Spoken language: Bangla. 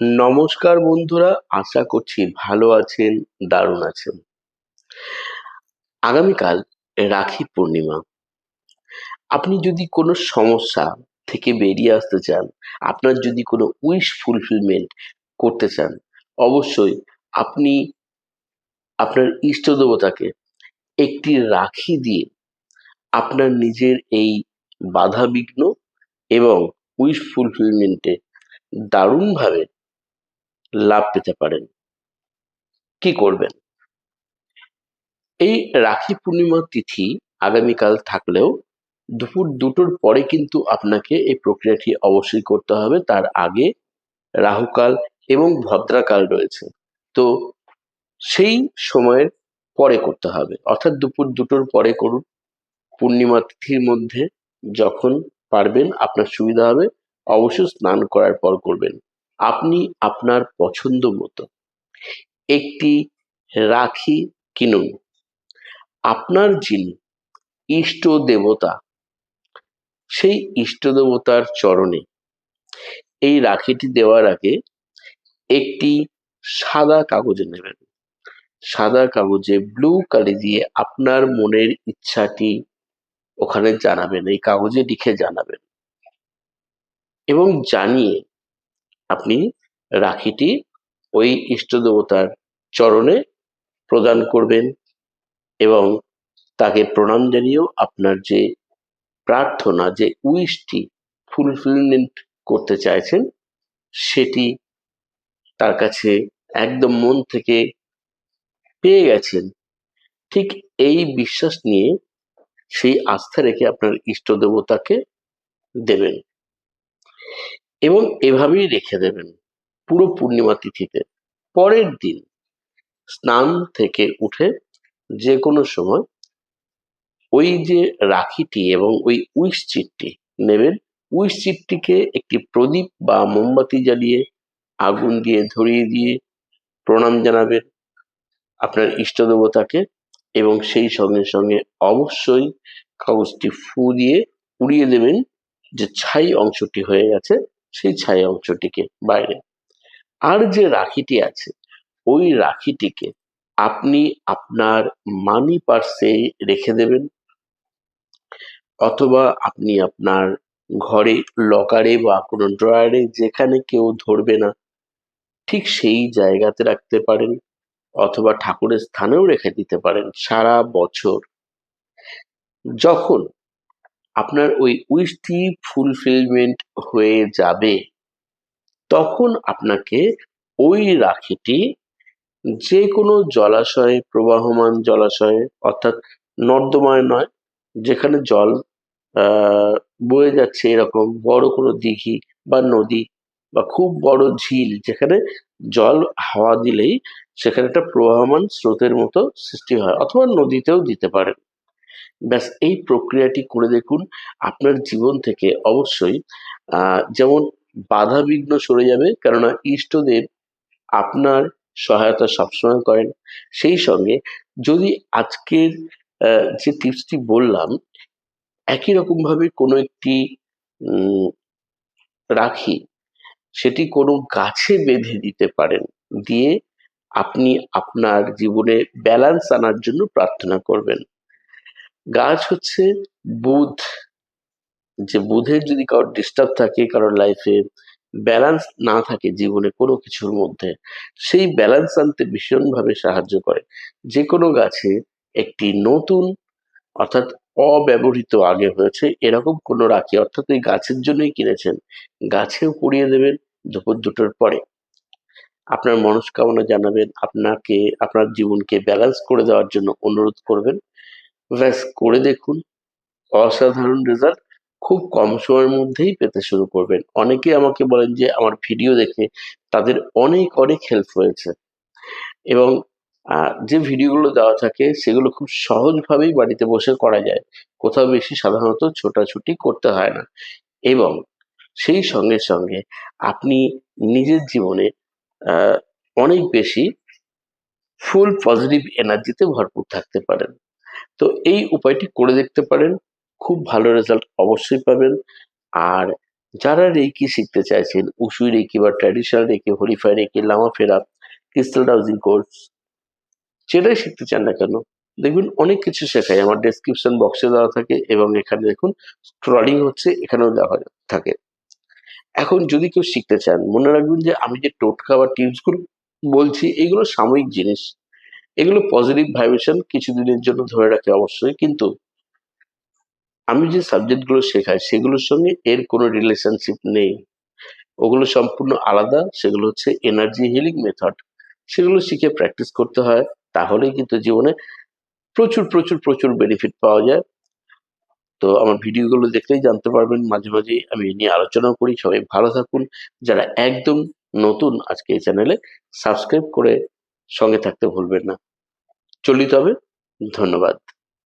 নমস্কার বন্ধুরা, আশা করছি ভালো আছেন, দারুণ আছেন। আগামীকাল রাখি পূর্ণিমা। আপনি যদি কোনো সমস্যা থেকে বেরিয়ে আসতে চান, আপনার যদি কোনো উইশ ফুলফিলমেন্ট করতে চান, অবশ্যই আপনি আপনার ইষ্ট দেবতাকে একটি রাখি দিয়ে আপনার নিজের এই বাধা বিঘ্ন এবং উইশ ফুলফিলমেন্টে দারুণভাবে লাভ পেতে পারেন। কি করবেন? এই রাখি পূর্ণিমা তিথি আগামীকাল থাকলেও দুপুর দুটোর পরে কিন্তু আপনাকে এই প্রক্রিয়াটি অবশ্যই করতে হবে। তার আগে রাহুকাল এবং ভদ্রাকাল রয়েছে। তো সেই সময়ের পরে করতে হবে। অর্থাৎ দুপুর দুটোর পরে করুন। পূর্ণিমা তিথির মধ্যে যখন পারবেন আপনার সুবিধা হবে। অবশ্যই স্নান করার পর করবেন। আপনি আপনার পছন্দ মতো একটি রাখি কিনুন। আপনার যিনি ইষ্ট দেবতা, সেই ইষ্ট দেবতার চরণে এই রাখিটি দেওয়ার আগে একটি সাদা কাগজে নেবেন। সাদা কাগজে ব্লু কালি দিয়ে আপনার মনের ইচ্ছাটি ওখানে জানাবেন, এই কাগজে লিখে জানাবেন। এবং জানিয়ে আপনি রাখিটি ওই ইষ্ট দেবতার চরণে প্রদান করবেন এবং তাকে প্রণাম জানিয়েও আপনার যে প্রার্থনা, যে উইশটি ফুলফিলমেন্ট করতে চাইছেন, সেটি তার কাছে একদম মন থেকে পেয়ে গেছেন। ঠিক এই বিশ্বাস নিয়ে সেই আস্থা রেখে আপনার ইষ্ট দেবতাকে দেবেন। এবং এভাবেই রেখে দেবেন পুরো পূর্ণিমা তিথিতে। পরের দিন স্নান থেকে উঠে যে কোনো সময় ওই যে রাখিটি এবং ওই উইশ চিটটি নেবেন, উইশ চিটটিকে একটি প্রদীপ বা মোমবাতি জ্বালিয়ে, আগুন দিয়ে ধরিয়ে দিয়ে প্রণাম জানাবেন আপনার ইষ্ট দেবতাকে এবং সেই সঙ্গে সঙ্গে অবশ্যই কাগজটি ফু দিয়ে উড়িয়ে দেবেন যে ছাই অংশটি হয়ে গেছে। সেই ছায়া অংশটিকে বাইরে। আর যে রাখিটি আছে, ওই রাখিটিকে আপনি আপনার মানি পার্সে রেখে দেবেন অথবা আপনি আপনার ঘরে লকারে বা কোনো ড্রয়ারে যেখানে কেউ ধরবে না, ঠিক সেই জায়গাতে রাখতে পারেন অথবা ঠাকুরের স্থানেও রেখে দিতে পারেন সারা বছর। যখন আপনার ওই উইশটি ফুলফিলমেন্ট হয়ে যাবে। তখন আপনাকে ওই রাখিটি যে কোনো জলাশয়ে, প্রবাহমান জলাশয়ে, অর্থাৎ নর্দমায় নয়, যেখানে জল বয়ে যাচ্ছে এরকম বড় কোনো দিঘি বা নদী বা খুব বড় ঝিল, যেখানে জল হাওয়া দিলেই সেখানে একটা প্রবাহমান স্রোতের মতো সৃষ্টি হয়, অথবা নদীতেও দিতে পারেন। ব্যাস, এই প্রক্রিয়াটি করে দেখুন, আপনার জীবন থেকে অবশ্যই যেমন বাধা বিঘ্ন সরে যাবে, কেননা ইষ্টদেব আপনার সহায়তা সবসময় করেন। সেই সঙ্গে যদি আজকের যে টিপসটি বললাম, একই রকম ভাবে কোনো একটি রাখি, সেটি কোনো গাছে বেঁধে দিতে পারেন, দিয়ে আপনি আপনার জীবনে ব্যালেন্স আনার জন্য প্রার্থনা করবেন। গাছ হচ্ছে বুধ। যে বুধের যদি কারোর ডিস্টার্ব থাকে, কারোর লাইফে ব্যালেন্স না থাকে জীবনে কোনো কিছুর মধ্যে, সেই ব্যালেন্স আনতে ভীষণভাবে সাহায্য করে। যে কোনো গাছে একটি নতুন, অর্থাৎ অব্যবহৃত আগে হয়েছে, এরকম কোনো রাখি, অর্থাৎ ওই গাছের জন্যই কিনেছেন, গাছেও পুড়িয়ে দেবেন দুপুর দুটোর পরে। আপনার মনস্কামনা জানাবেন, আপনাকে, আপনার জীবনকে ব্যালেন্স করে দেওয়ার জন্য অনুরোধ করবেন। ব্যাস, করে দেখুন। অসাধারণ রেজাল্ট খুব কম সময়ের মধ্যেই পেতে শুরু করবেন। অনেকে আমাকে বলেন যে, আমার ভিডিও দেখে তাদের অনেক অনেক হেল্প হয়েছে। এবং যে ভিডিওগুলো দেওয়া থাকে, সেগুলো খুব সহজভাবেই বাড়িতে বসে করা যায়। কোথাও বেশি সাধারণত ছোটাছুটি করতে হয় না। এবং সেই সঙ্গে সঙ্গে আপনি নিজের জীবনে অনেক বেশি ফুল পজিটিভ এনার্জিতে ভরপুর থাকতে পারেন। তো এই উপায়টি করে দেখতে পারেন, খুব ভালো রেজাল্ট অবশ্যই পাবেন। আর যারা রেকি শিখতে চাইছেন, উসুই রেকি বা ট্র্যাডিশনাল রেকি হরিফাই রেকি লামা ফেরা ক্রিস্টাল ডাউজিং কোর্স যেটাই শিখতে চান না কেন, দেখবেন অনেক কিছু শেখায়। আমার ডেসক্রিপশন বক্সে দেওয়া থাকে এবং এখানে দেখুন স্ক্রলিং হচ্ছে, এখানেও দেওয়া থাকে। এখন যদি কেউ শিখতে চান, মনে রাখবেন যে আমি যে টোটকা বা টিপসগুলো বলছি, এগুলো সাময়িক জিনিস। এগুলো পজিটিভ ভাইব্রেশন কিছুদিনের জন্য ধরে রাখে অবশ্যই, কিন্তু আমি যে সাবজেক্টগুলো শেখাই, সেগুলোর সঙ্গে এর কোনো রিলেশনশিপ নেই। ওগুলো সম্পূর্ণ আলাদা, সেগুলো হচ্ছে এনার্জি হিলিং মেথড সেগুলো শিখে প্র্যাকটিস করতে হয়, তাহলেই কিন্তু জীবনে প্রচুর প্রচুর প্রচুর বেনিফিট পাওয়া যায়। তো আমার ভিডিওগুলো দেখলেই জানতে পারবেন, মাঝে মাঝে আমি নিয়ে আলোচনাও করি। সবাই ভালো থাকুন। যারা একদম নতুন আজকে এই চ্যানেলে সাবস্ক্রাইব করে সঙ্গে থাকতে ভুলবেন না। চলিত হবে ধন্যবাদ।